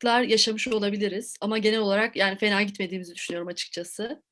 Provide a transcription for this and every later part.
aksaklıklar yaşamış olabiliriz ama genel olarak yani fena gitmediğimizi düşünüyorum açıkçası.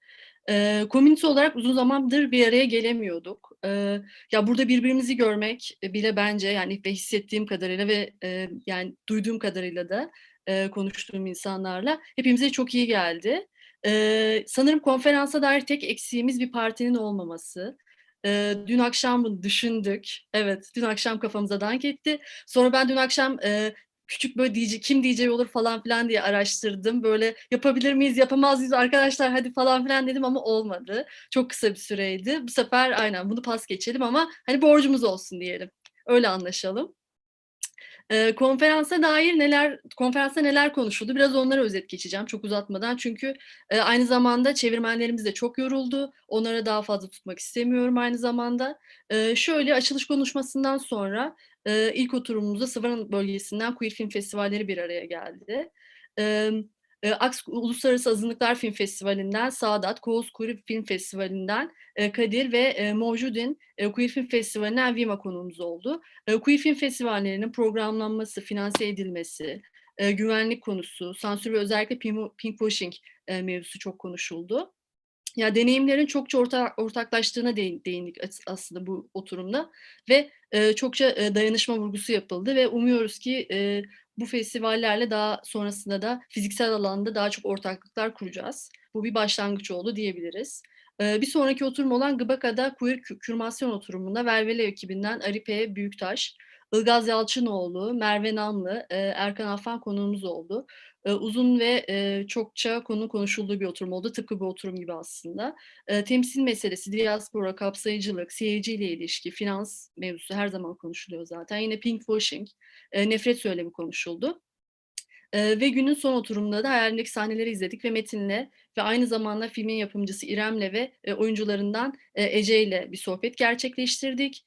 Eee, komünite olarak uzun zamandır bir araya gelemiyorduk. Eee, ya, burada birbirimizi görmek bile bence, yani, ve hissettiğim kadarıyla ve, eee, yani, duyduğum kadarıyla da, eee, konuştuğum insanlarla hepimize çok iyi geldi. Eee, sanırım konferansa dair tek eksiğimiz bir partinin olmaması. Eee, dün akşam bunu düşündük. Evet, dün akşam kafamıza dank etti. Sonra ben dün akşam, eee, küçük böyle DJ kim DJ olur falan filan diye araştırdım. Böyle yapabilir miyiz, yapamaz mıyız arkadaşlar hadi falan filan dedim ama olmadı. Çok kısa bir süreydi. Bu sefer aynen bunu pas geçelim ama hani borcumuz olsun diyelim. Öyle anlaşalım. Eee, konferansa dair neler konferansta neler konuşuldu? Biraz onlara özet geçeceğim çok uzatmadan. Çünkü, eee, aynı zamanda çevirmenlerimiz de çok yoruldu. Onları daha fazla tutmak istemiyorum aynı zamanda. Eee, şöyle, açılış konuşmasından sonra, eee, ilk oturumumuzda Sıvırın bölgesinden queer film festivalleri bir araya geldi. Emm, eee, Aks Uluslararası Azınlıklar Film Festivali'nden Saadat, Koğuz Queer Film Festivali'nden, eee, Kadir ve, eee, Mevcudin, eee, Queer Film Festivali'nden Vima konuğumuz oldu. Eee, queer film festivallerinin programlanması, finanse edilmesi, eee, güvenlik konusu, sansür ve özellikle pinkwashing, eee, mevzusu çok konuşuldu. Ya, deneyimlerin çokça orta ortaklaştığına değin değindik as aslında bu oturumda ve, çokça, dayanışma vurgusu yapıldı ve umuyoruz ki, bu festivallerle daha sonrasında da fiziksel alanda daha çok ortaklıklar kuracağız. Bu bir başlangıç oldu diyebiliriz. Bir sonraki oturum olan Gbaka'da Queer Kü Kürmasyon oturumunda Velvele ekibinden Aripe Büyüktaş, Ilgaz Yalçınoğlu, Merve Namlı, Erkan Affan konuğumuz oldu. Uzun ve, çokça konu konuşulduğu bir oturum oldu. Tıpkı bu oturum gibi aslında. Temsil meselesi, diaspora, kapsayıcılık, seyirciyle ilişki, finans mevzusu her zaman konuşuluyor zaten. Yine pinkwashing, eee, nefret söylemi konuşuldu. Ve günün son oturumunda da Hayalimdeki Sahneleri izledik ve Metin'le ve aynı zamanda filmin yapımcısı İrem'le ve, oyuncularından, eee, Ece'yle bir sohbet gerçekleştirdik.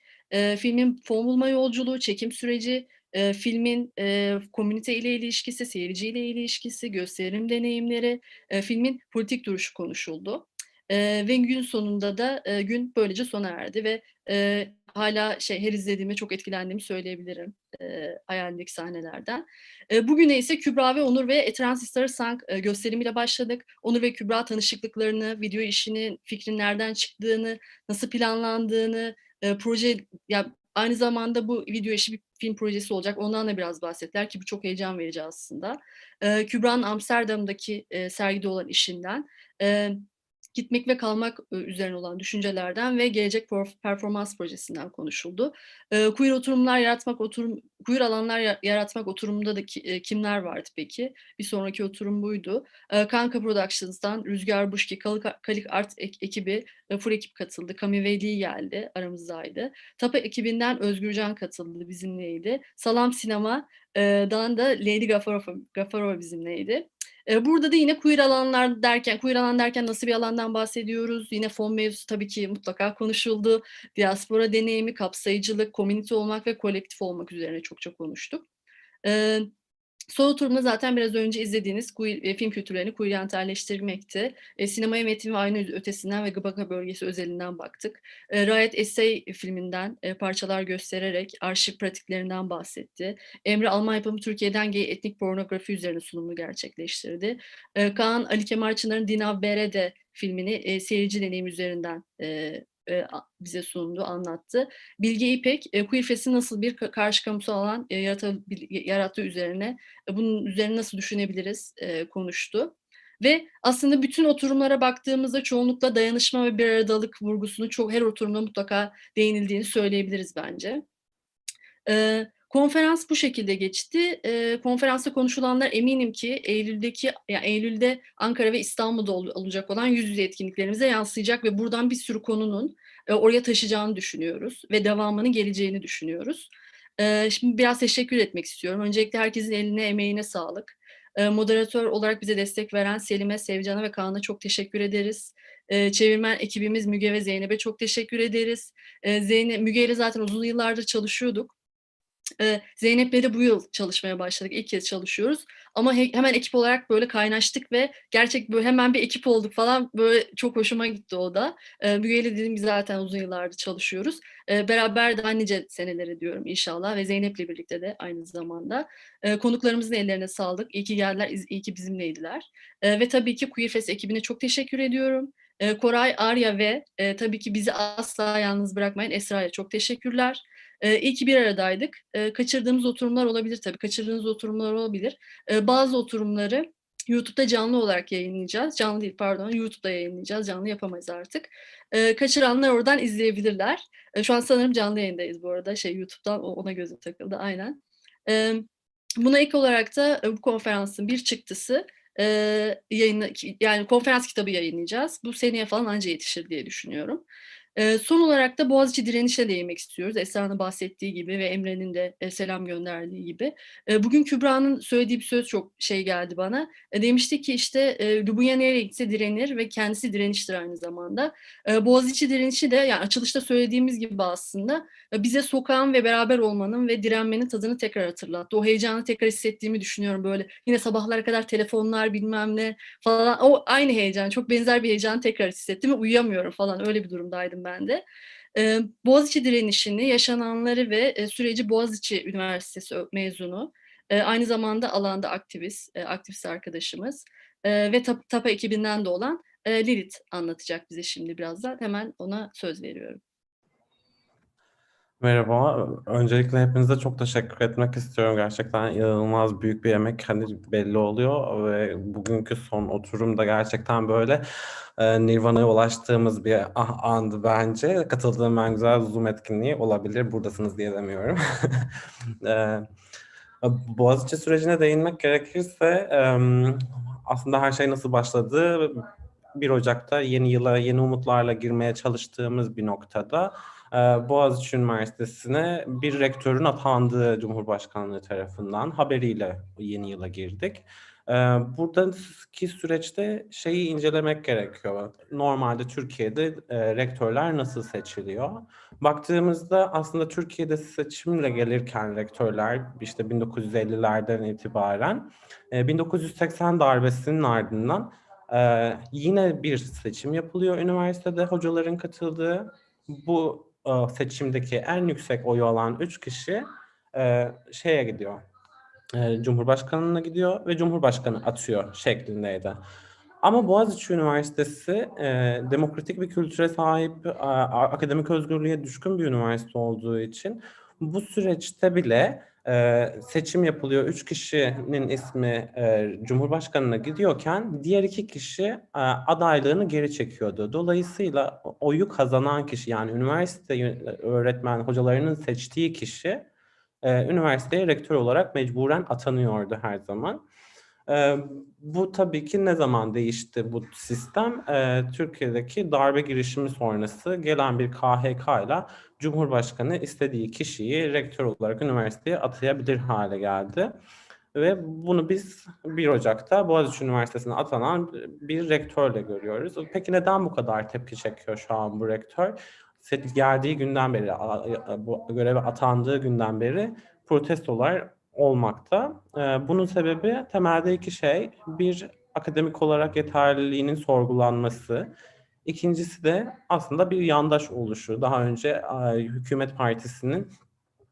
Filmin fon bulma yolculuğu, çekim süreci, eee, filmin, eee, komünite ile ilişkisi, seyirciyle ilişkisi, gösterim deneyimleri, eee, filmin politik duruşu konuşuldu. Eee, ve gün sonunda da, eee, gün böylece sona erdi ve, eee, hâlâ şey, her izlediğimde çok etkilendiğimi söyleyebilirim, eee, Hayalimdeki Sahneler'den. Eee, bugüne ise Kübra ve Onur ve A Transistor Song, eee, gösterimiyle başladık. Onur ve Kübra tanışıklıklarını, video işinin, fikrin nereden çıktığını, nasıl planlandığını, eee, proje ya, aynı zamanda bu video işi bir film projesi olacak. Ondan da biraz bahsettiler ki bu çok heyecan verici aslında. Eee, Kübra'nın Amsterdam'daki, eee, sergide olan işinden, eee, gitmek ve kalmak, üzerine olan düşüncelerden ve gelecek performans projesinden konuşuldu. Queer oturumlar yaratmak oturum queer alanlar ya yaratmak oturumunda da kimler vardı peki? Bir sonraki oturum buydu. Kanka Productions'tan Rüzgar Buşki, Kalik Art ek ekibi, full ekip katıldı. Kami Veli geldi, aramızdaydı. Tapa ekibinden Özgürcan katıldı, bizimleydi. Salam Sinema dan da Leyli Gafarova Gafarova bizimleydi. Burada da yine queer alanlar derken queer alan derken nasıl bir alandan bahsediyoruz? Yine fon mevzusu tabii ki mutlaka konuşuldu. Diaspora deneyimi, kapsayıcılık, komünite olmak ve kolektif olmak üzerine çokça konuştuk. Eee, son oturumda zaten biraz önce izlediğiniz eee, film kültürlerini queeryentalleştirmekti. Eee, sinemaya metin ve ayna ötesinden ve Gbaka bölgesi özelinden baktık. Eee, Riot Essay filminden, eee, parçalar göstererek arşiv pratiklerinden bahsetti. Emre Alman yapımı Türkiye'den gay etnik pornografi üzerine sunumunu gerçekleştirdi. Eee, Kaan Ali Kemal Çınar'ın Dinav Berede filmini, eee, seyirci deneyimi üzerinden, eee, a bize sundu, anlattı. Bilge İpek, eee, Queer Fest'in nasıl bir ka karşı kamusal alan, yaratabil yarattığı üzerine, eee, bunun üzerine nasıl düşünebiliriz, eee, konuştu. Ve aslında bütün oturumlara baktığımızda çoğunlukla dayanışma ve bir aradalık vurgusunu çok her oturumda mutlaka değinildiğini söyleyebiliriz bence. Eee, konferans bu şekilde geçti. Eee, konferansta konuşulanlar eminim ki eylüldeki ya, eylülde Ankara ve İstanbul'da ol olacak olan yüz yüze etkinliklerimize yansıyacak ve buradan bir sürü konunun, eee, oraya taşıyacağını düşünüyoruz ve devamının geleceğini düşünüyoruz. Eee, şimdi biraz teşekkür etmek istiyorum. Öncelikle herkesin eline, emeğine sağlık. Eee, moderatör olarak bize destek veren Selim'e, Sevcan'a ve Kaan'a çok teşekkür ederiz. Eee, çevirmen ekibimiz Müge ve Zeynep'e çok teşekkür ederiz. Eee, Zeyne Müge ile zaten uzun yıllardır çalışıyorduk. Eee, Zeynep'le de bu yıl çalışmaya başladık. İlk kez çalışıyoruz ama he hemen ekip olarak böyle kaynaştık ve gerçek böyle hemen bir ekip olduk falan. Böyle çok hoşuma gitti o da. Eee, Müge ile dediğim gibi zaten uzun yıllardır çalışıyoruz. Eee, beraber daha nice senelere diyorum inşallah ve Zeynep'le birlikte de aynı zamanda. Eee, konuklarımızın ellerine sağlık. İyi ki geldiler, iyi ki bizimleydiler. Eee, ve tabii ki Queer Fest ekibine çok teşekkür ediyorum. Eee, Koray, Arya ve, eee, tabii ki bizi asla yalnız bırakmayan Esra'ya çok teşekkürler. Eee, iyi ki bir aradaydık. Eee, kaçırdığımız oturumlar olabilir tabii, kaçırdığınız oturumlar olabilir. Eee, bazı oturumları YouTube'da canlı olarak yayınlayacağız. Canlı değil pardon, YouTube'da yayınlayacağız. Canlı yapamayız artık. Eee, kaçıranlar oradan izleyebilirler. Eee, şu an sanırım canlı yayındayız bu arada. Şey YouTube'dan ona gözüm takıldı aynen. Emm, buna ek olarak da, eee, bu konferansın bir çıktısı, eee, yayınla ki yani konferans kitabı yayınlayacağız. Bu seneye falan anca yetişir diye düşünüyorum. Son olarak da Boğaziçi direnişine değinmek istiyoruz. Esra'nın bahsettiği gibi ve Emre'nin de, selam gönderdiği gibi. Bugün Kübra'nın söylediği bir söz çok şey geldi bana. Eee, demişti ki işte, eee, "Lubunya nereye gitse direnir ve kendisi direniştir aynı zamanda." Eee, Boğaziçi direnişi de yani açılışta söylediğimiz gibi aslında, eee, bize sokağın ve beraber olmanın ve direnmenin tadını tekrar hatırlattı. O heyecanı tekrar hissettiğimi düşünüyorum. Böyle yine sabahlara kadar telefonlar bilmem ne falan. O aynı heyecan, çok benzer bir heyecanı tekrar hissettim ve uyuyamıyorum falan. Öyle bir durumdaydım ben de. Eee, Boğaziçi direnişini, yaşananları ve, eee, süreci Boğaziçi Üniversitesi mezunu, eee, aynı zamanda alanda aktivist, eee, aktivist arkadaşımız, eee, ve TAP TAPA ekibinden de olan, eee, Lilith anlatacak bize şimdi birazdan. Hemen ona söz veriyorum. Merhaba. Öncelikle hepinize çok teşekkür etmek istiyorum. Gerçekten inanılmaz büyük bir emek, hani, belli oluyor ve bugünkü son oturum da gerçekten böyle, eee, nirvana'ya ulaştığımız bir ah andı bence. Katıldığım en güzel Zoom etkinliği olabilir. Buradasınız diye demiyorum. Eee, Boğaziçi sürecine değinmek gerekirse, emm, aslında her şey nasıl başladı? 1 Ocak'ta yeni yıla yeni umutlarla girmeye çalıştığımız bir noktada, Boğaziçi Üniversitesi'ne bir rektörün atandığı Cumhurbaşkanlığı tarafından haberiyle yeni yıla girdik. Eee, buradaki süreçte şeyi incelemek gerekiyor. Normalde Türkiye'de, eee, rektörler nasıl seçiliyor? Baktığımızda aslında Türkiye'de seçimle gelirken rektörler, işte, 1950'lerden itibaren, eee, 1980 darbesinin ardından, eee, yine bir seçim yapılıyor üniversitede hocaların katıldığı. Bu, seçimdeki en yüksek oyu alan 3 kişi, eee, şeye gidiyor, eee, Cumhurbaşkanlığına gidiyor ve Cumhurbaşkanı atıyor şeklindeydi. Ama Boğaziçi Üniversitesi, eee, demokratik bir kültüre sahip, aaa, akademik özgürlüğe düşkün bir üniversite olduğu için bu süreçte bile, eee, seçim yapılıyor. 3 kişinin ismi, eee, Cumhurbaşkanına gidiyorken diğer 2 kişi, aaa, adaylığını geri çekiyordu. Dolayısıyla oyu kazanan kişi, yani üniversite öğretmen hocalarının seçtiği kişi, eee, üniversiteye rektör olarak mecburen atanıyordu her zaman. Eee, bu tabii ki ne zaman değişti bu sistem? Eee, Türkiye'deki darbe girişimi sonrası gelen bir KHK'yla Cumhurbaşkanı istediği kişiyi rektör olarak üniversiteye atayabilir hâle geldi ve bunu biz 1 Ocak'ta Boğaziçi Üniversitesi'ne atanan bir rektörle görüyoruz. Peki neden bu kadar tepki çekiyor şu an bu rektör? Geldiği günden beri, bu göreve atandığı günden beri protestolar olmakta. Eee, bunun sebebi temelde 2 şey. 1 akademik olarak yeterliliğinin sorgulanması. 2'ncisi de aslında bir yandaş oluşu. Daha önce, aaa, hükümet partisinin,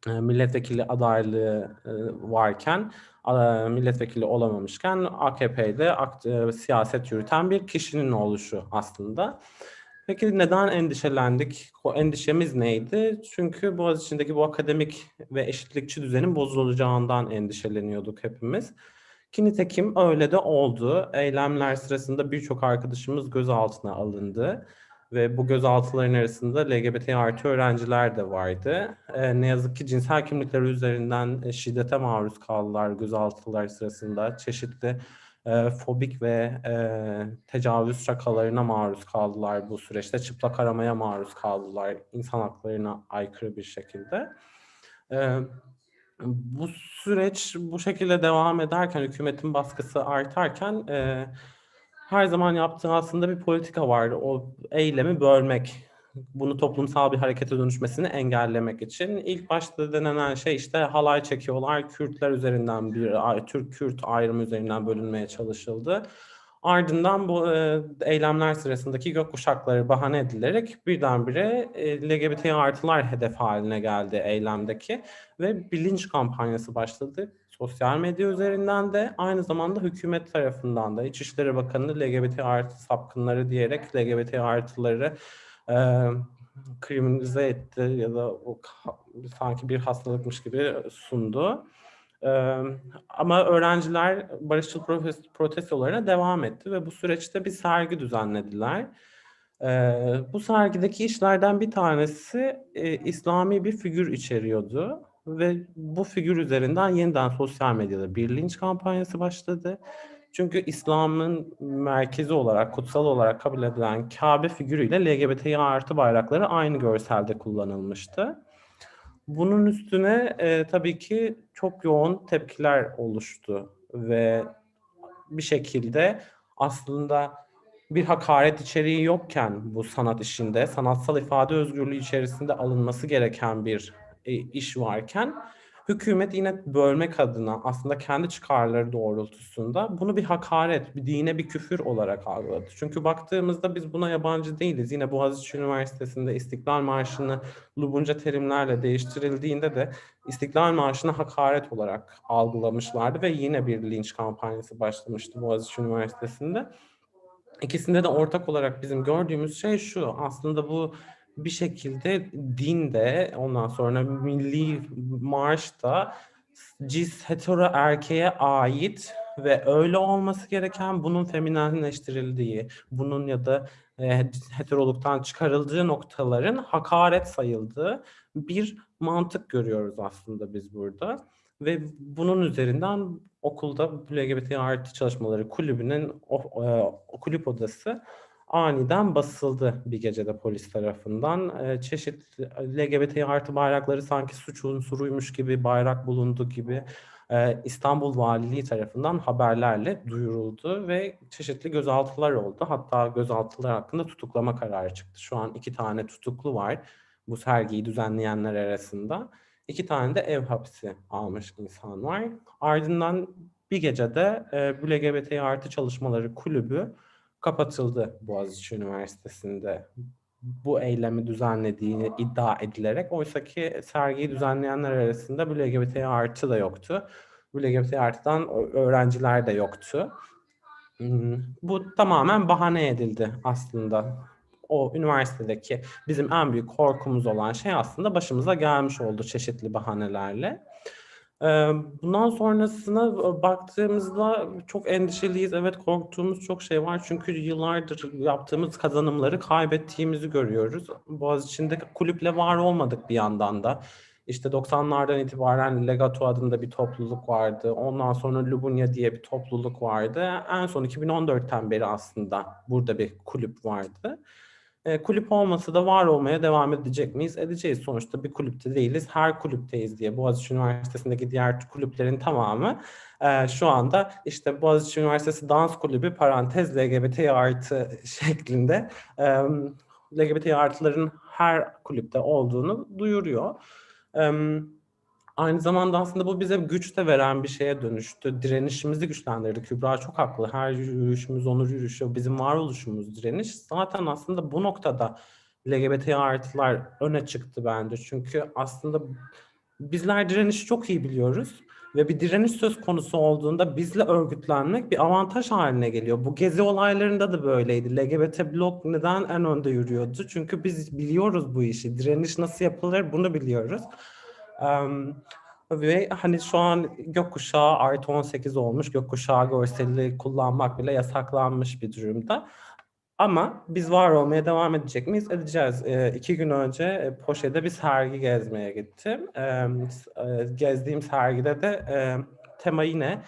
eee, milletvekili adaylığı, ııı, varken, milletvekili olamamışken AKP'de siyaset yürüten bir kişinin oluşu aslında. Peki neden endişelendik? O endişemiz neydi? Çünkü Boğaziçi'ndeki bu akademik ve eşitlikçi düzenin bozulacağından endişeleniyorduk hepimiz ki nitekim öyle de oldu. Eylemler sırasında birçok arkadaşımız gözaltına alındı ve bu gözaltıların arasında LGBT+ öğrenciler de vardı. Eee, ne yazık ki cinsel kimlikleri üzerinden, eee, şiddete maruz kaldılar gözaltılar sırasında. Çeşitli, eee, fobik ve, eee, tecavüz şakalarına maruz kaldılar bu süreçte. Çıplak aramaya maruz kaldılar insan haklarına aykırı bir şekilde. Eee, bu süreç bu şekilde devam ederken, hükümetin baskısı artarken, eee, her zaman yaptığı aslında bir politika vardı. O eylemi bölmek. Bunu toplumsal bir harekete dönüşmesini engellemek için ilk başta denenen şey işte halay çekiyorlar. Kürtler üzerinden bir Türk-Kürt ayrımı üzerinden bölünmeye çalışıldı. Ardından bu e, eylemler sırasındaki gökkuşakları bahane edilerek birdenbire e, LGBT artılar hedef haline geldi eylemdeki ve bilinç kampanyası başladı. Sosyal medya üzerinden de aynı zamanda hükümet tarafından da İçişleri Bakanı LGBT artı sapkınları diyerek LGBT artıları e, kriminalize etti ya da o sanki bir hastalıkmış gibi sundu. Ee, ama öğrenciler barışçıl protest- protestolarına devam etti ve bu süreçte bir sergi düzenlediler. Ee, bu sergideki işlerden bir tanesi e, İslami bir figür içeriyordu ve bu figür üzerinden yeniden sosyal medyada bir linç kampanyası başladı. Çünkü İslam'ın merkezi olarak, kutsal olarak kabul edilen Kabe figürüyle LGBTİ artı bayrakları aynı görselde kullanılmıştı. Bunun üstüne e, tabii ki çok yoğun tepkiler oluştu ve bir şekilde aslında bir hakaret içeriği yokken bu sanat işinde, sanatsal ifade özgürlüğü içerisinde alınması gereken bir e, iş varken hükümet yine bölmek adına aslında kendi çıkarları doğrultusunda bunu bir hakaret, bir dine bir küfür olarak algıladı. Çünkü baktığımızda biz buna yabancı değiliz. Yine Boğaziçi Üniversitesi'nde İstiklal Marşı'nı Lubunca terimlerle değiştirildiğinde de İstiklal Marşı'nı hakaret olarak algılamışlardı ve yine bir linç kampanyası başlamıştı Boğaziçi Üniversitesi'nde. İkisinde de ortak olarak bizim gördüğümüz şey şu. Aslında bu bir şekilde dinde ondan sonra milli marşta cis hetero erkeğe ait ve öyle olması gereken bunun feminenleştirildiği, bunun ya da e, heteroluktan çıkarıldığı noktaların hakaret sayıldığı bir mantık görüyoruz aslında biz burada. Ve bunun üzerinden okulda LGBT artı çalışmaları kulübünün o, e, kulüp odası aniden basıldı bir gecede polis tarafından. E, çeşitli LGBT artı bayrakları sanki suç unsuruymuş gibi bayrak bulundu gibi e, İstanbul Valiliği tarafından haberlerle duyuruldu ve çeşitli gözaltılar oldu. Hatta gözaltılar hakkında tutuklama kararı çıktı. Şu an iki tane tutuklu var bu sergiyi düzenleyenler arasında. İki tane de ev hapsi almış insan var. Ardından bir gecede e, LGBT artı çalışmaları kulübü kapatıldı Boğaziçi Üniversitesi'nde bu eylemi düzenlediğini iddia edilerek oysa ki sergiyi düzenleyenler arasında bu LGBT artı da yoktu. Bu LGBT artıdan öğrenciler de yoktu. Hmm, Bu tamamen bahane edildi aslında. O üniversitedeki bizim en büyük korkumuz olan şey aslında başımıza gelmiş oldu çeşitli bahanelerle. Bundan sonrasına baktığımızda çok endişeliyiz. Evet korktuğumuz çok şey var. Çünkü yıllardır yaptığımız kazanımları kaybettiğimizi görüyoruz. Boğaziçi'nde kulüple var olmadık bir yandan da. İşte 90'lardan itibaren Legato adında bir topluluk vardı. Ondan sonra Lubunya diye bir topluluk vardı. En son 2014'ten beri aslında burada bir kulüp vardı. E, kulüp olmasa da var olmaya devam edecek miyiz? Edeceğiz. Sonuçta bir kulüpte değiliz. Her kulüpteyiz diye Boğaziçi Üniversitesi'ndeki diğer kulüplerin tamamı e, şu anda işte Boğaziçi Üniversitesi Dans Kulübü parantez LGBT artı şeklinde e, LGBT artıların her kulüpte olduğunu duyuruyor. E, Aynı zamanda aslında bu bize güç de veren bir şeye dönüştü. Direnişimizi güçlendirdi. Kübra çok haklı. Her yürüyüşümüz, onur yürüyüşü, bizim varoluşumuz direniş. Zaten aslında bu noktada LGBT artılar öne çıktı bence. Çünkü aslında bizler direnişi çok iyi biliyoruz. Ve bir direniş söz konusu olduğunda bizle örgütlenmek bir avantaj haline geliyor. Bu gezi olaylarında da böyleydi. LGBT blok neden en önde yürüyordu? Çünkü biz biliyoruz bu işi. Direniş nasıl yapılır bunu biliyoruz. Ve hani şu an gökkuşağı artı 18 olmuş. Gökkuşağı görseli kullanmak bile yasaklanmış bir durumda. Ama biz var olmaya devam edecek miyiz? Edeceğiz. E, iki gün önce e, Poşe'de bir sergi gezmeye gittim. E, gezdiğim sergide de e, tema yine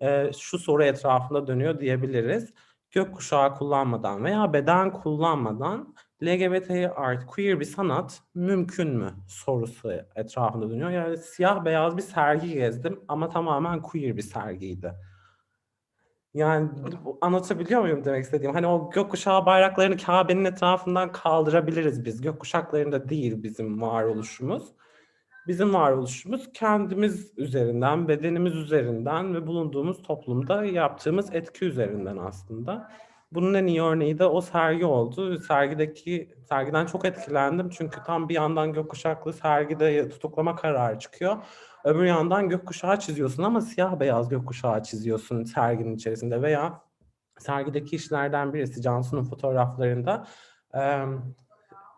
e, şu soru etrafında dönüyor diyebiliriz. Gökkuşağı kullanmadan veya beden kullanmadan LGBT art, queer bir sanat mümkün mü sorusu etrafında dönüyor. Yani siyah beyaz bir sergi gezdim ama tamamen queer bir sergiydi. Yani anlatabiliyor muyum demek istediğim? Hani o gökkuşağı bayraklarını Kabe'nin etrafından kaldırabiliriz biz. Gökkuşaklarında değil bizim varoluşumuz. Bizim varoluşumuz kendimiz üzerinden, bedenimiz üzerinden ve bulunduğumuz toplumda yaptığımız etki üzerinden aslında. Bunun en iyi örneği de o sergi oldu. Sergideki sergiden çok etkilendim çünkü tam bir yandan gökkuşaklı sergide tutuklama kararı çıkıyor. Öbür yandan gökkuşağı çiziyorsun ama siyah beyaz gökkuşağı çiziyorsun serginin içerisinde veya sergideki işlerden birisi Cansu'nun fotoğraflarında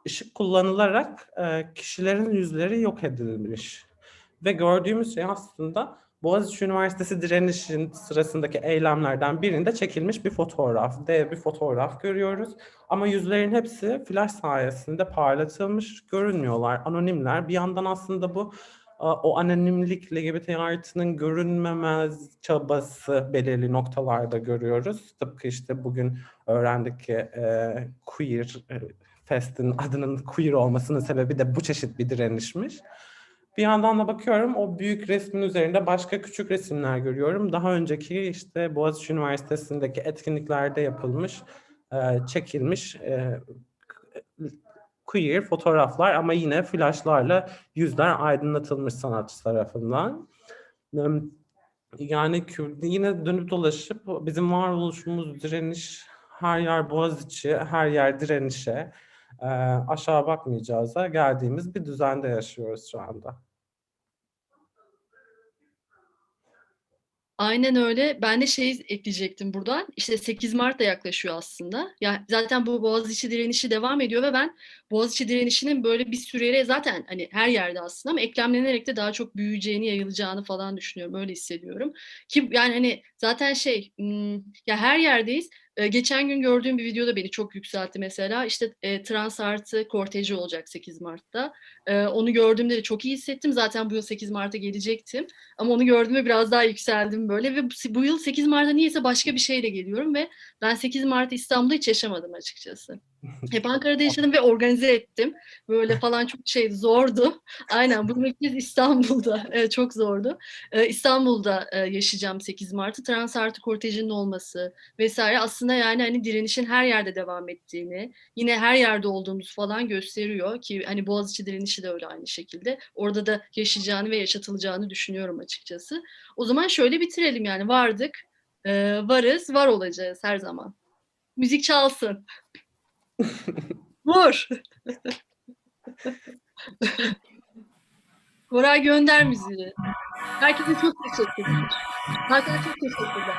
ışık kullanılarak kişilerin yüzleri yok edilmiş. Ve gördüğümüz şey aslında Boğaziçi Üniversitesi direnişin sırasındaki eylemlerden birinde çekilmiş bir fotoğraf. Dev bir fotoğraf görüyoruz. Ama yüzlerin hepsi flash sayesinde parlatılmış, görünmüyorlar, anonimler. Bir yandan aslında bu o anonimlik LGBT artının görünmemez çabası belirli noktalarda görüyoruz. Tıpkı işte bugün öğrendik ki e, queer e, Fest'in adının queer olmasının sebebi de bu çeşit bir direnişmiş. Bir yandan da bakıyorum o büyük resmin üzerinde başka küçük resimler görüyorum. Daha önceki işte Boğaziçi Üniversitesi'ndeki etkinliklerde yapılmış, e, çekilmiş e, queer fotoğraflar ama yine flashlarla yüzler aydınlatılmış sanatçı tarafından. Yani yine dönüp dolaşıp bizim varoluşumuz direniş, her yer Boğaziçi, her yer direnişe, aşağı bakmayacağıza geldiğimiz bir düzende yaşıyoruz şu anda. Aynen öyle. Ben de şey ekleyecektim buradan. İşte 8 Mart da yaklaşıyor aslında. Ya zaten bu Boğaziçi direnişi devam ediyor ve ben Boğaziçi direnişinin böyle bir süreye zaten hani her yerde aslında ama eklemlenerek de daha çok büyüyeceğini, yayılacağını falan düşünüyorum. Öyle hissediyorum. Ki yani hani zaten şey ya her yerdeyiz. Geçen gün gördüğüm bir videoda beni çok yükseltti mesela. İşte e, trans artı korteji olacak 8 Mart'ta. E, onu gördüğümde de çok iyi hissettim. Zaten bu yıl 8 Mart'a gelecektim. Ama onu gördüğümde biraz daha yükseldim böyle. Ve bu yıl 8 Mart'a niyeyse başka bir şeyle geliyorum. Ve ben 8 Mart İstanbul'da hiç yaşamadım açıkçası. Hep Ankara'da yaşadım ve organize ettim. Böyle falan çok şey zordu. Aynen bu kez İstanbul'da e, çok zordu. E, İstanbul'da e, yaşayacağım 8 Mart'ı. Trans artı kortejinin olması vesaire aslında yani hani direnişin her yerde devam ettiğini, yine her yerde olduğumuzu falan gösteriyor ki hani Boğaziçi direnişi de öyle aynı şekilde. Orada da yaşayacağını ve yaşatılacağını düşünüyorum açıkçası. O zaman şöyle bitirelim yani vardık, e, varız, var olacağız her zaman. Müzik çalsın. Vur. Koray gönder müziği. Herkese çok teşekkür ederim. Herkese çok teşekkürler.